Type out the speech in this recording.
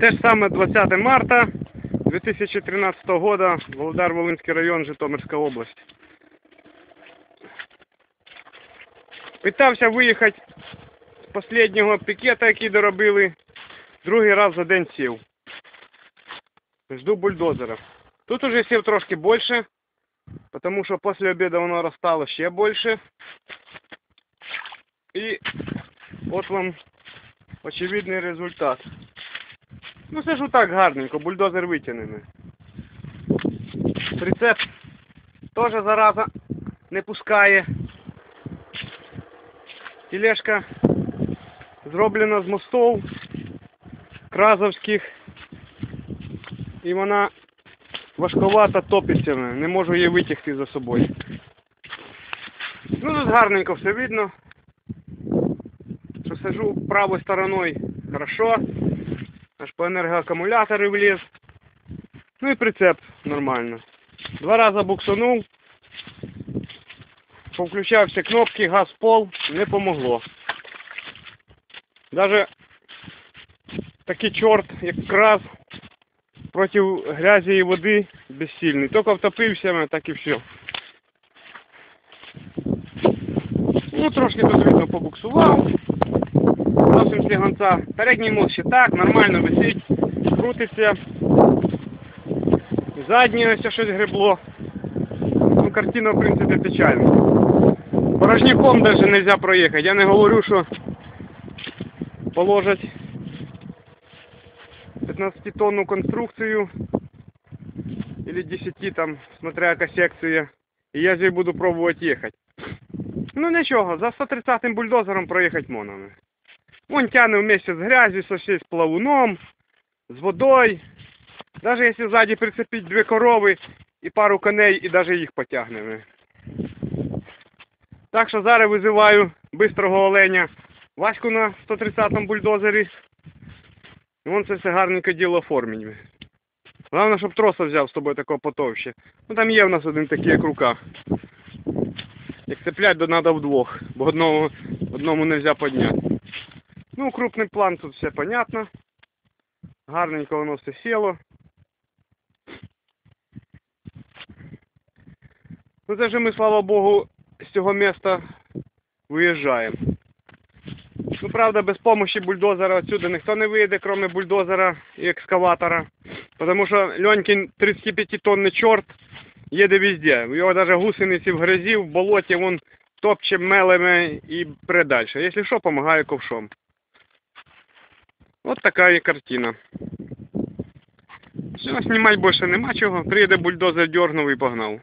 Те ж саме 20 марта 2013 года, Володар Волинський район, Житомирська область. Питався виїхати з останнього пікета, який доробили, другий раз за день сів. Жду бульдозера. Тут уже сів трошки більше, тому що після обіду воно розстало ще більше. І от вам очевидний результат. Ну це ж так гарненько, бульдозер витягнений. Прицеп теж зараза не пускає. Тележка зроблена з мостов кразовських. І вона важковата топиться, не можу її витягти за собою. Ну тут гарненько все видно. Що сижу правою стороною хорошо. Аж по енергоакумулятору вліз. Ну і прицеп нормально. Два рази буксанув. Повключав всі кнопки, газ пол, не помогло. Даже такий чорт, як крас, проти грязі і води безсильний. Тільки втопився, так і все. Ну, трошки тут видно побуксував. Слігонця. Передній мост ще так, нормально висить, крутиться. Заднє ось щось гребло. Ну, картина, в принципі, печальна. Порожняком навіть не можна проїхати. Я не говорю, що положать 15-тонну конструкцію или 10 там, смотря яка секція. І я здесь буду пробувати їхати. Ну нічого, за 130-м бульдозером проїхати можна. Он тягне вместе з грязью, со всей, з плавуном, з водою. Даже якщо ззаді прицепити дві корови і пару коней, і даже їх потягнемо. Так що зараз визиваю бистрого оленя Ваську на 130-му бульдозері. І він це все гарненько діло оформить. Головне, щоб троса взяв з тобою такого потовще. Ну там є в нас один такий, як рука. Як цеплять, то треба вдвох, бо одному, одному не можна підняти. Ну, крупний план тут все понятно. Гарненько воно все сіло. Ну це вже ми, слава Богу, з цього міста виїжджаємо. Ну, правда, без допомоги бульдозера отсюди ніхто не вийде, крім бульдозера і екскаватора. Тому що Льонькін 35-тонний чорт їде везде. Його навіть гусениці в грязі, в болоті, вон топче мелами і передальше. Якщо що, допомагає ковшом. От така є картина. Все, знімати більше нема чого. Приїде бульдозер, дьорнув і погнав.